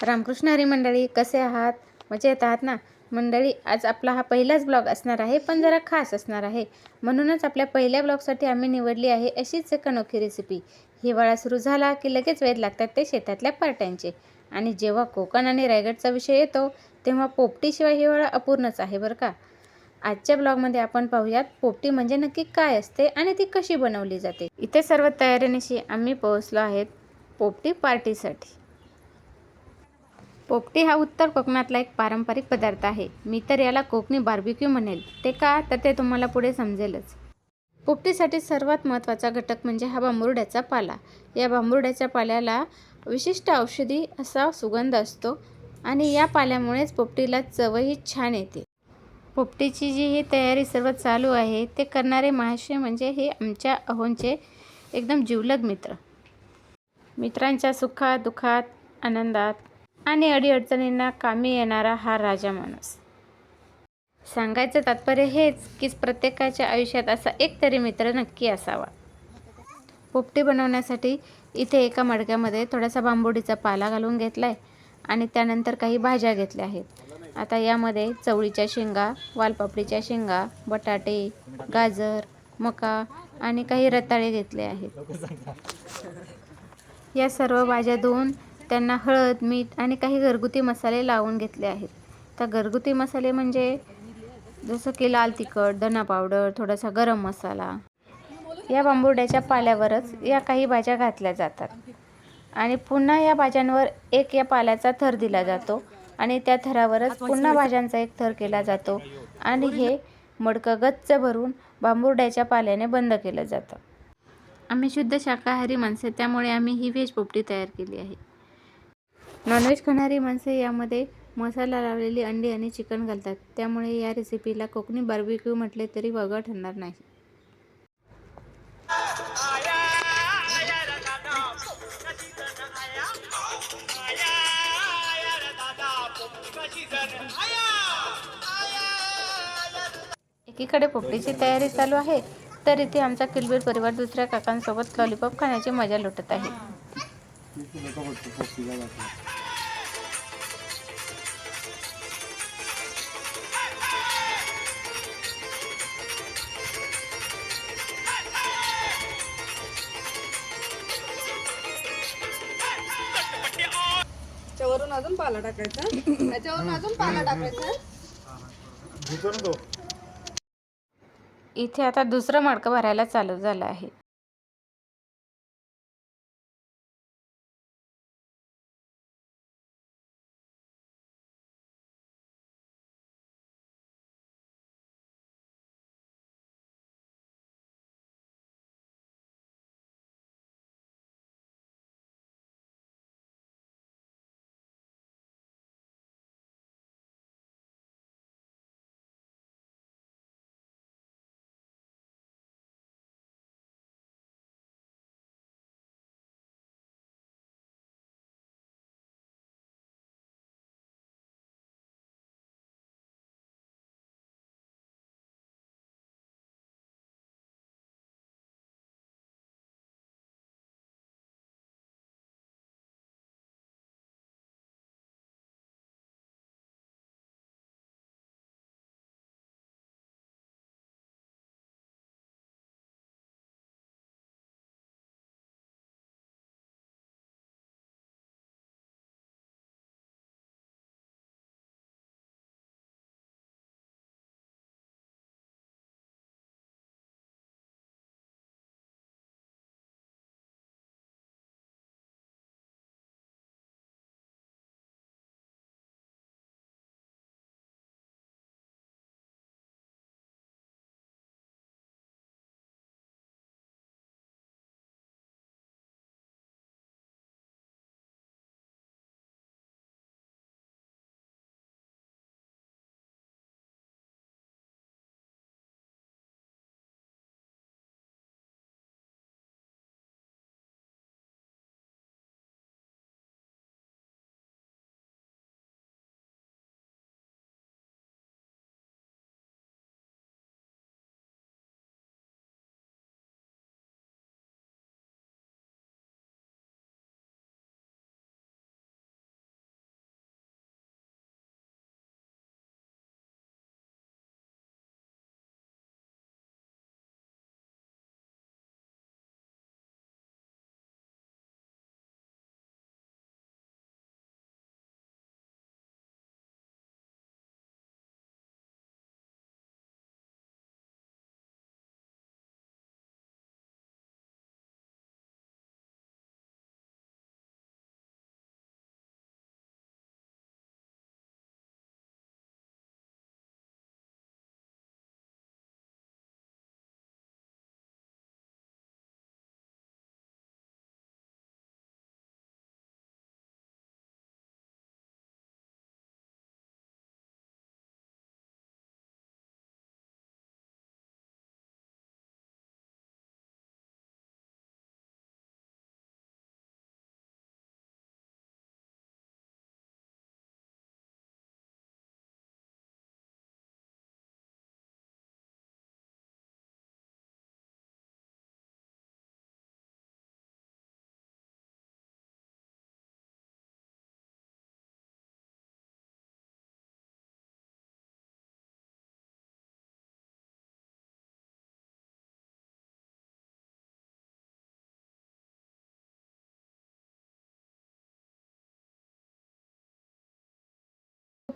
रामकृष्ण हरी मंडळी कसे आहात? मजेत आहात ना? मंडळी आज आपला हा पहिलाच ब्लॉग असणार आहे पण जरा खास असणार आहे. म्हणूनच आपल्या पहिल्या ब्लॉगसाठी आम्ही निवडली आहे अशीच एक अनोखी रेसिपी हिवाळा सुरू झाला की लगेच वेध लागतात ते शेतातल्या पार्ट्यांचे आणि जेव्हा कोकण आणि रायगडचा विषय येतो तेव्हा पोपटीशिवाय हिवाळा अपूर्णच आहे बरं का? आजच्या ब्लॉगमध्ये आपण पाहूयात पोपटी म्हणजे नक्की काय असते आणि ती कशी बनवली जाते? इथे सर्व तयारीनिशी आम्ही पोहोचलो आहेत पोपटी पार्टीसाठी. पोपटी हा उत्तर कोकणातला एक पारंपरिक पदार्थ आहे. मी तर याला कोकणी बार्बिक्यू म्हणेल. ते का? तर ते तुम्हाला पुढे समजेलच. पोपटीसाठी सर्वात महत्त्वाचा घटक म्हणजे हा बांबुर्ड्याचा पाला. या बांबुर्ड्याच्या पाल्याला विशिष्ट औषधी असा सुगंध असतो आणि या पाल्यामुळेच पोपटीला चवही छान येते. पोपटीची जी ही तयारी सर्व चालू आहे ते करणारे महाशय म्हणजे हे आमच्या अहोंचे एकदम जिवलग मित्र. मित्रांच्या सुखात दुःखात आनंदात आणि अडीअडचणींना कामी येणारा हा राजा माणूस. सांगायचं तात्पर्य हेच की प्रत्येकाच्या आयुष्यात असा एक तरी मित्र नक्की असावा. पोपटी बनवण्यासाठी इथे एका मडक्यामध्ये थोडासा बांबोडीचा पाला घालून घेतला आहे आणि त्यानंतर काही भाज्या घेतल्या आहेत. आता यामध्ये चवळीच्या शेंगा वालपापडीच्या शेंगा बटाटे गाजर मका आणि काही रताळे घेतले आहेत. या सर्व भाज्या धुवून त्यांना हळद मीठ आणि काही घरगुती मसाले लावून घेतले आहेत. तर घरगुती मसाले म्हणजे जसं की लाल तिखट धना पावडर थोडासा गरम मसाला. या बांबुर्ड्याच्या पाल्यावरच या काही भाज्या घातल्या जातात. आणि पुन्हा या भाज्यांवर एक या पाल्याचा थर दिला जातो आणि त्या थरावरच पुन्हा भाज्यांचा एक थर केला जातो आणि हे मडकं गच्च भरून बांबुर्ड्याच्या पाल्याने बंद केलं जातं. आम्ही शुद्ध शाकाहारी माणसे त्यामुळे आम्ही ही व्हेज पोपटी तयार केली आहे. नॉनव्हेज खाणारी माणसे यामध्ये मसाला लावलेली अंडी आणि चिकन घालतात. त्यामुळे या रेसिपीला कोकणी बार्बिक्यू म्हटले तरी वगळ ठरणार नाही. एकीकडे पोपटीची तयारी चालू आहे तर इथे आमचा किलबीर परिवार दुसऱ्या काकांसोबत लॉलीपॉप खाण्याची मजा लुटत आहे. त्याच्यावरून अजून पाला टाकायचा. त्याच्यावरून अजून पाला टाकायचा. इथे आता दुसरं मडकं भरायला चालू झालं आहे.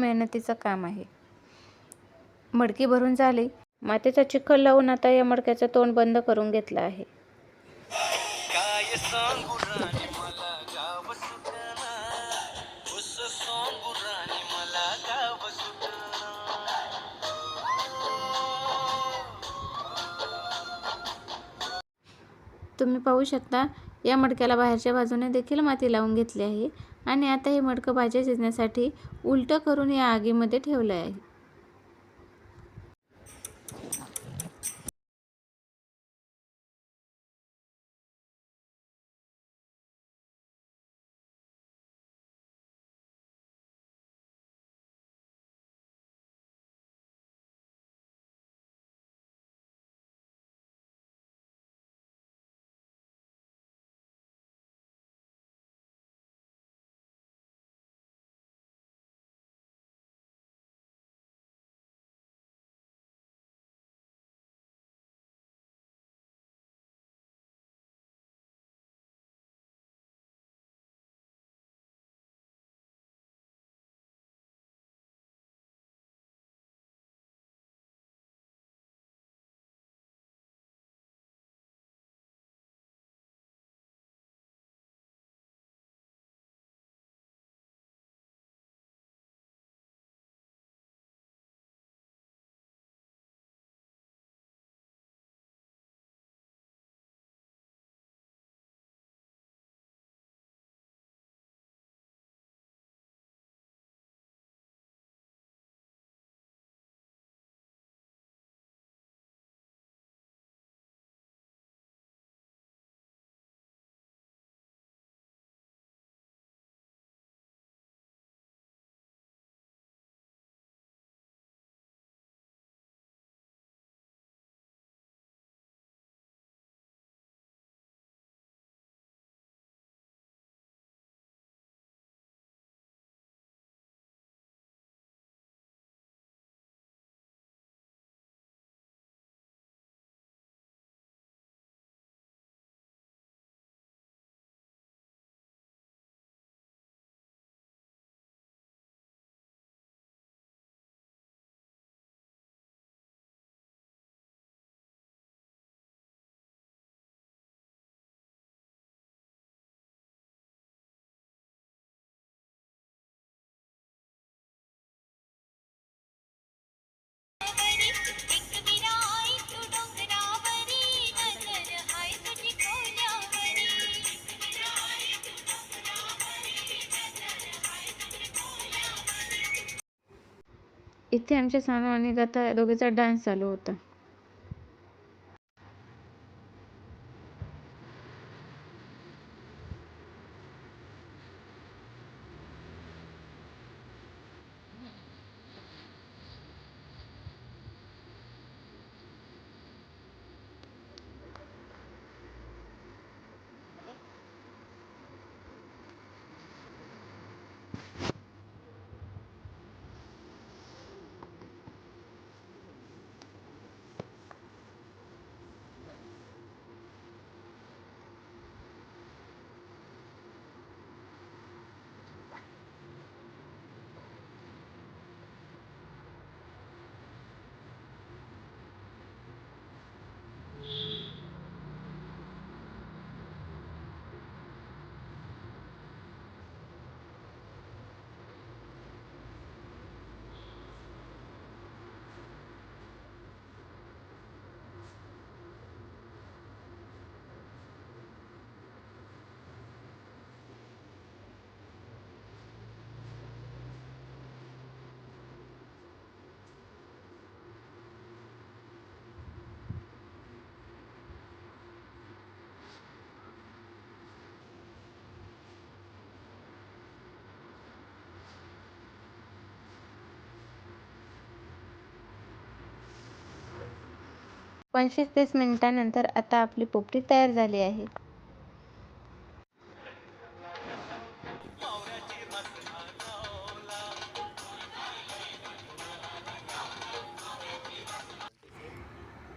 खूप मेहनतीचं काम आहे. मडकी भरून झाली. मातीचा चिखल लावून आता या मडक्याचं तोंड बंद करून घेतलं आहे. तुम्ही पाहू शकता या मडक्याला बाहेरच्या बाजूने देखील माती लावून घेतली आहे. आणि आता हे मडकं भाज्या शिजण्यासाठी उलटं करून या आगीमध्ये ठेवलं आहे. इथे आमच्या सानू आणि लता दोघीचा डान्स चालू होता. पंचवीस तीस मिनिटानंतर आता आपली पोपटी तयार झाली आहे.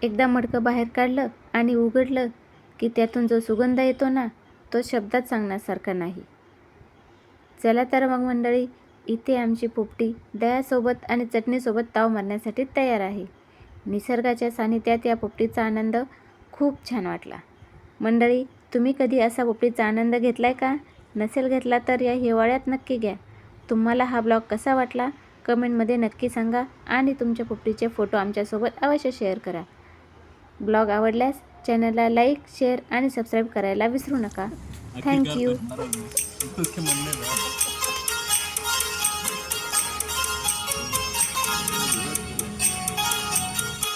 एकदा मडकं बाहेर काढलं आणि उघडलं की त्यातून जो सुगंध येतो ना तो शब्दात सांगण्यासारखा नाही. चला तर मग मंडळी इथे आमची पोपटी दह्यासोबत आणि चटणीसोबत ताव मारण्यासाठी तयार आहे. निसर्गाच्या सानिध्यात या पोपटीचा आनंद खूप छान वाटला. मंडळी तुम्ही कधी असा पोपटीचा आनंद घेतला आहे का? नसेल घेतला तर या हिवाळ्यात नक्की घ्या. तुम्हाला हा ब्लॉग कसा वाटला? कमेंटमध्ये नक्की सांगा आणि तुमच्या पोपटीचे फोटो आमच्यासोबत अवश्य शेअर करा. ब्लॉग आवडल्यास चॅनलला लाईक शेअर आणि सबस्क्राईब करायला विसरू नका. थँक्यू